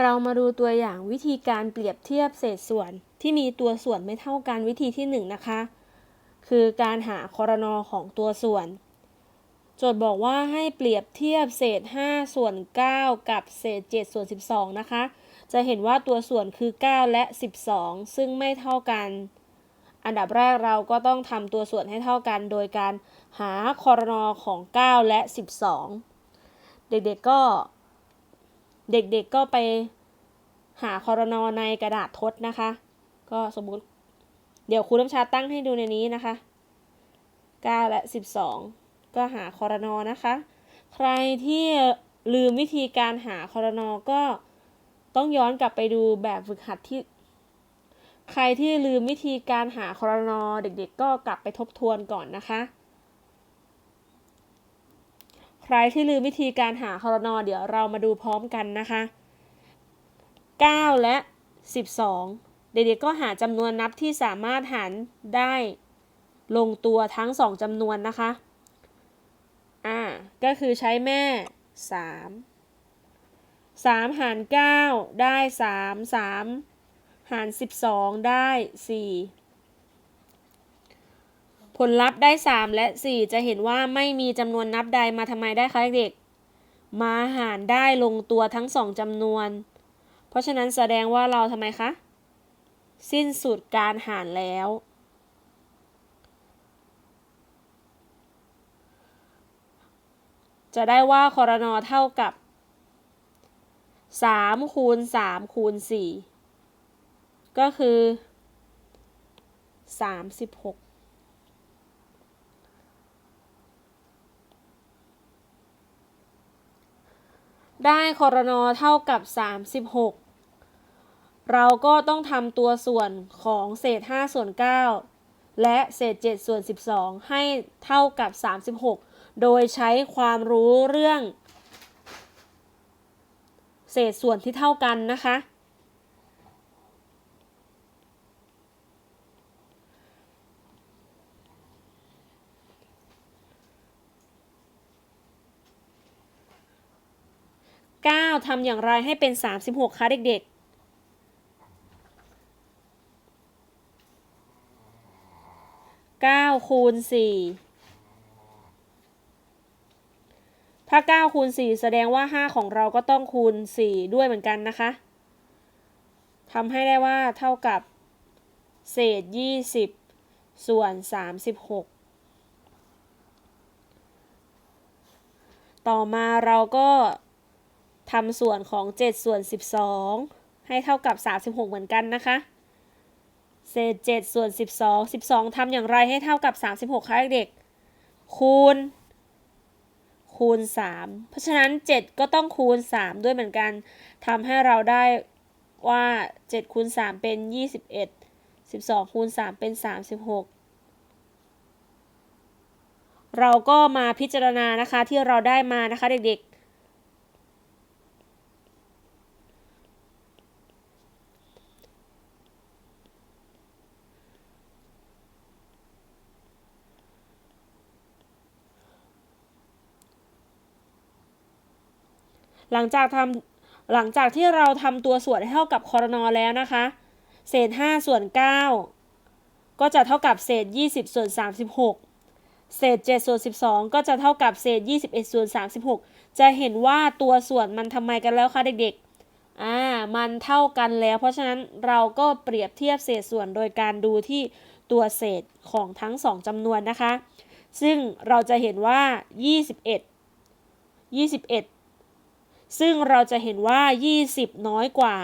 เรามาดูตัวอย่างวิธีการเปรียบเทียบเศษส่วนที่มีตัวส่วนไม่เท่ากันวิธีที่1นงนะคะ คือการหาคอรนอของตัวส่วน โจทย์บอกว่าให้เปรียบเทียบเศษ 5 ส่วน 9 กับเศษ 7 ส่วน 12 นะคะ จะเห็นว่าตัวส่วนคือ 9 และ 12 ซึ่งไม่เท่ากัน อันดับแรกเราก็ต้องทำตัวส่วนให้เท่ากัน โดยการหาคอรนอของ 9 และ 12 เด็กๆก็ เด็กๆก็ไปหาคอรนอในกระดาษทดนะคะ ก็สมมุติเดี๋ยวครูน้ำชาตั้งให้ดูในนี้นะคะ9และ 12 ก็หาคอรนอนะคะ ใครที่ลืมวิธีการหาคอรนอก็ต้องย้อนกลับไปดูแบบฝึกหัดที่ ใครที่ลืมวิธีการหาคอรนอเด็กๆ ก็กลับไปทบทวนก่อนนะคะ ใครที่ลืมวิธีการหาคอรนอเดี๋ยวเรามาดูพร้อมกันนะคะ 9 และ 12 เด็กๆก็หาจำนวนนับที่สามารถหารได้ลงตัวทั้ง 2จำนวนนะคะ อ่า ก็คือใช้แม่ 3 3 หาร 9 ได้ 3 3 หาร 12 ได้ 4 ผลลัพธ์ได้ 3 และ 4 จะเห็นว่าไม่มีจำนวนนับใดมาทำไมได้คะเด็ก มาหารได้ลงตัวทั้งสองจำนวน เพราะฉะนั้นแสดงว่าเราทำไมคะ สิ้นสุดการหารแล้ว จะได้ว่าคอรนอเท่ากับ3คูณ3คูณ4ก็คือ 36 ได้คอรนอเท่ากับ 36 เราก็ต้องทำตัวส่วนของเศษ 5 ส่วน 9 และเศษ 7 ส่วน 12 ให้เท่ากับ 36 โดยใช้ความรู้เรื่อง เศษส่วนที่เท่ากันนะคะ9 ทำอย่างไรให้เป็น 36คะเด็กๆ9คูณ4ถ้า9คูณ4แสดงว่า5ของเราก็ต้องคูณ4ด้วยเหมือนกันนะคะทำให้ได้ว่าเท่ากับ เศษ20ส่วน36ต่อมาเราก็ ทำส่วนของ7ส่วน12 ให้เท่ากับ 36 เหมือนกันนะคะ เศษ7ส่วน12 12ทำอย่างไรให้เท่ากับ 36คะเด็ก คูณ คูณ 3 เพราะฉะนั้น 7 ก็ต้องคูณ 3 ด้วยเหมือนกันทำให้เราได้ว่า7คูณ3เป็น 21 12คูณ3เป็น 36 เราก็มาพิจารณานะคะที่เราได้มานะคะเด็กๆ หลังจากทำหลังจากที่เราทำตัวส่วนให้เท่ากับคอรนอแล้วนะคะ เศษ 5 ส่วน 9 ก็จะเท่ากับเศษ 20 ส่วน 36 เศษ 7 ส่วน 12 ก็จะเท่ากับเศษ 21 ส่วน 36 จะเห็นว่าตัวส่วนมันทำไมกันแล้วคะเด็กๆ อ่า มันเท่ากันแล้ว เพราะฉะนั้นเราก็เปรียบเทียบเศษส่วนโดยการดูที่ตัวเศษของทั้ง 2จำนวนนะคะ ซึ่งเราจะเห็นว่า 21 21 ซึ่งเราจะเห็นว่า 20 น้อยกว่า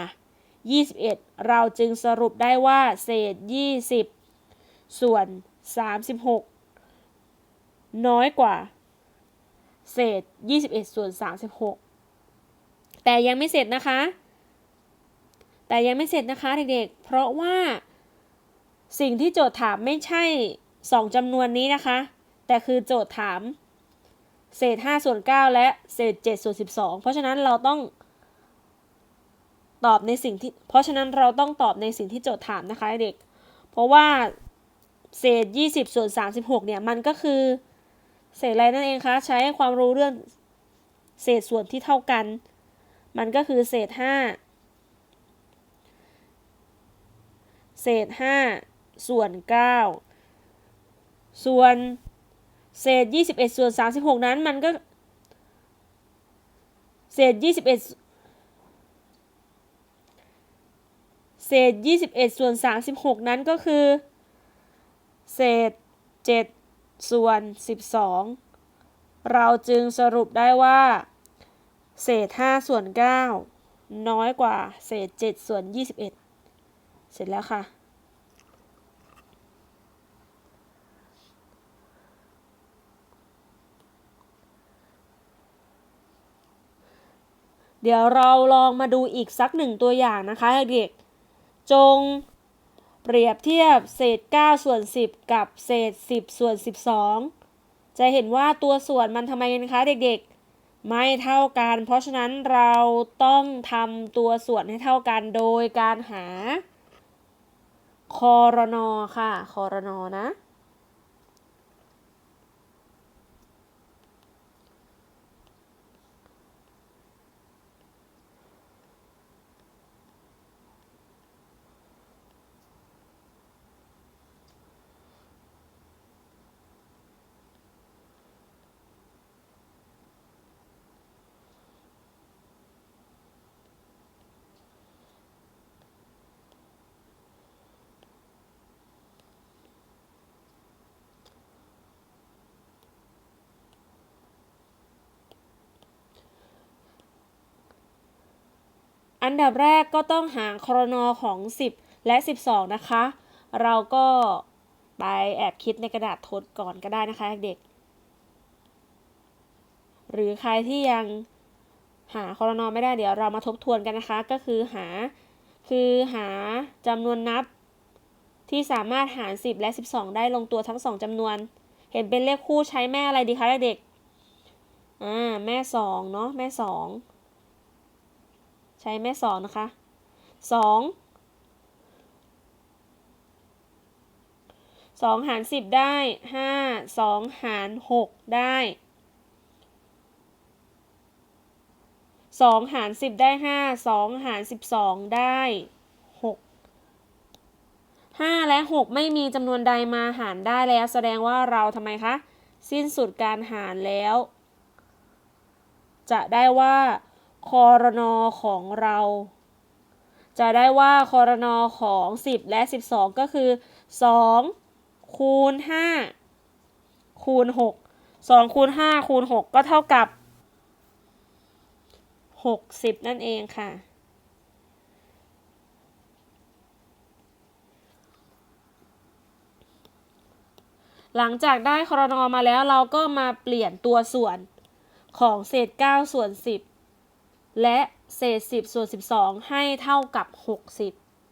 21 เราจึงสรุปได้ว่า เศษ 20 ส่วน 36 น้อยกว่า เศษ 21 ส่วน 36 แต่ยังไม่เสร็จนะคะ แต่ยังไม่เสร็จนะคะเด็กๆ เพราะว่า สิ่งที่โจทย์ถามไม่ใช่ 2จำนวนนี้นะคะ แต่คือโจทย์ถาม เศษ5ส่วน9และเศษ7ส่วน12 เพราะฉะนั้นเราต้องตอบในสิ่งที่ เพราะฉะนั้นเราต้องตอบในสิ่งที่โจทย์ถามนะคะเด็ก เพราะว่าเศษ 20 ส่วน 36 เนี่ย มันก็คือ เศษอะไรนั่นเองคะใช้ความรู้เรื่องเศษส่วนที่เท่ากัน มันก็คือเศษ 5 เศษ 5 ส่วน 9 ส่วน เศษยี่สิบเอ็ดส่วนสามสิบหกนั้นมันก็ เศษยี่สิบเอ็ดเศษยี่สิบเอ็ดส่วนสามสิบหกนั้นก็คือ เศษเจ็ดส่วนสิบสองเราจึงสรุปได้ว่า เศษห้าส่วนเก้าน้อยกว่า เศษเจ็ดส่วนยี่สิบเอ็ดเสร็จแล้วค่ะ เดี๋ยวเราลองมาดูอีกสักหนึ่งตัวอย่างนะคะเด็กๆจงเปรียบเทียบเศษ 9 ส่วน 10 กับเศษ 10 ส่วน 12 จะเห็นว่าตัวส่วนมันทำไมกันคะเด็กๆ ไม่เท่ากัน เพราะฉะนั้นเราต้องทำตัวส่วนให้เท่ากันโดยการหาคอรนอค่ะคอรนอนะ อันดับแรกก็ต้องหาครนอของ 10 และ 12 นะคะ เราก็ไปแอบคิดในกระดาษทดก่อนก็ได้นะคะเด็ก หรือใครที่ยังหาครนอไม่ได้เดี๋ยวเรามาทบทวนกันนะคะ ก็คือหาคือหาจำนวนนับที่สามารถหาร 10 และ 12 ได้ลงตัวทั้ง 2จำนวน เห็นเป็นเลขคู่ใช้แม่อะไรดีคะเด็ก อ่า แม่ 2 เนาะแม่ 2 ใช้แม่สองนะคะสองสองหารสิบได้ห้าสองหารหกได้สองหารสิบได้ห้าสองหารสิบสองได้หกห้าและหกไม่มีจำนวนใดมาหารได้แล้ว แสดงว่าเราทำไมคะ สิ้นสุดการหารแล้ว จะได้ว่า คอรนอของเรา จะได้ว่าคอรนอของ 10 และ 12 ก็คือ 2 คูณ 5 คูณ 6 2 คูณ 5 คูณ 6 ก็เท่ากับ 60 นั่นเองค่ะหลังจากได้คอรนอมาแล้วเราก็มาเปลี่ยนตัวส่วนของเศษ 9 ส่วน 10 และเศษ 10 ส่วน 12 ให้เท่ากับ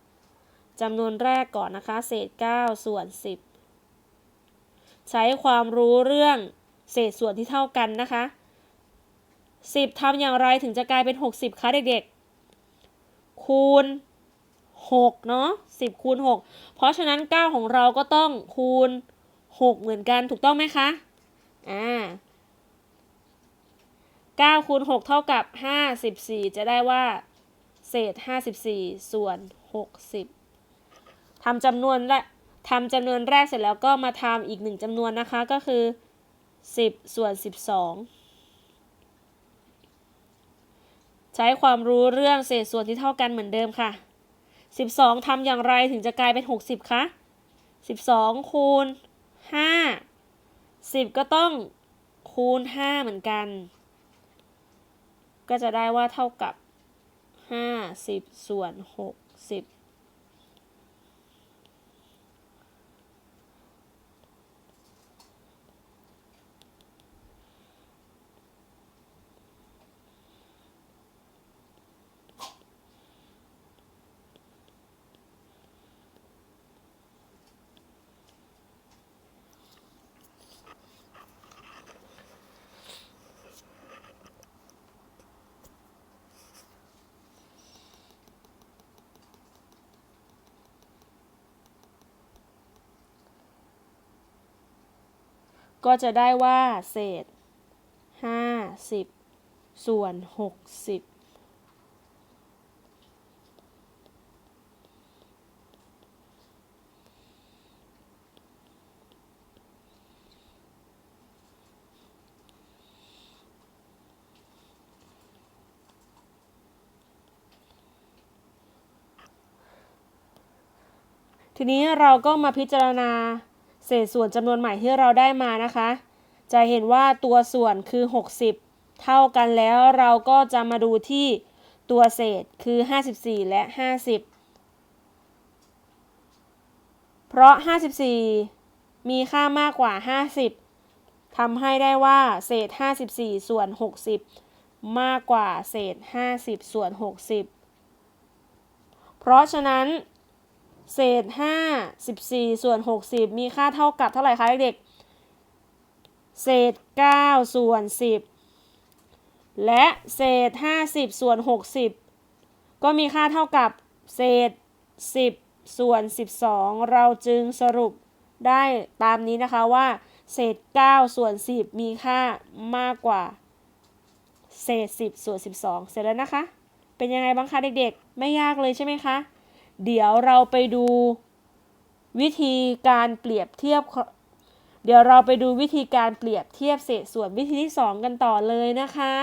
60จำนวนแรกก่อนนะคะ เศษ 9 ส่วน 10 ใช้ความรู้เรื่องเศษส่วนที่เท่ากันนะคะ 10ทำอย่างไรถึงจะกลายเป็น 60 คะเด็กๆ คูณ 6 เนาะ10 คูณ 6 เพราะฉะนั้น 9 ของเราก็ต้องคูณ 6 เหมือนกันถูกต้องไหมคะ อ่า 9คูณ6เท่ากับ 54 จะได้ว่า เศษ 54 ส่วน 60ทำจำนวนและทำจำนวนแรกเสร็จแล้วก็มาทำอีกหนึ่งจำนวนนะคะก็คือ 10 ส่วน 12 ใช้ความรู้เรื่องเศษส่วนที่เท่ากันเหมือนเดิมค่ะ 12ทำอย่างไรถึงจะกลายเป็น 60 คะ 12 คูณ 5 10 ก็ต้องคูณ 5 เหมือนกัน ก็จะได้ว่าเท่ากับ 50 ส่วน 60 ก็จะได้ว่าเศษ 50 ส่วน 60ทีนี้เราก็มาพิจารณา เศษส่วนจำนวนใหม่ที่เราได้มานะคะ จะเห็นว่าตัวส่วนคือ 60 เท่ากันแล้วเราก็จะมาดูที่ตัวเศษคือ 54 และ 50 เพราะ 54 มีค่ามากกว่า 50 ทำให้ได้ว่าเศษ 54 ส่วน 60 มากกว่าเศษ 50 ส่วน 60 เพราะฉะนั้น เศษ54ส่วน60มีค่าเท่ากับเท่าไหร่คะเด็กเศษ9ส่วน10และเศษ50ส่วน60ก็มีค่าเท่ากับเศษ10ส่วน12เราจึงสรุปได้ตามนี้นะคะว่า เศษ9ส่วน10มีค่ามากกว่าเศษ10ส่วน12 เสร็จแล้วนะคะ เป็นยังไงบ้างคะเด็กๆ ไม่ยากเลยใช่ไหมคะ เดี๋ยวเราไปดูวิธีการเปรียบเทียบ เดี๋ยวเราไปดูวิธีการเปรียบเทียบเศษส่วนวิธีที่ 2 กันต่อเลยนะคะ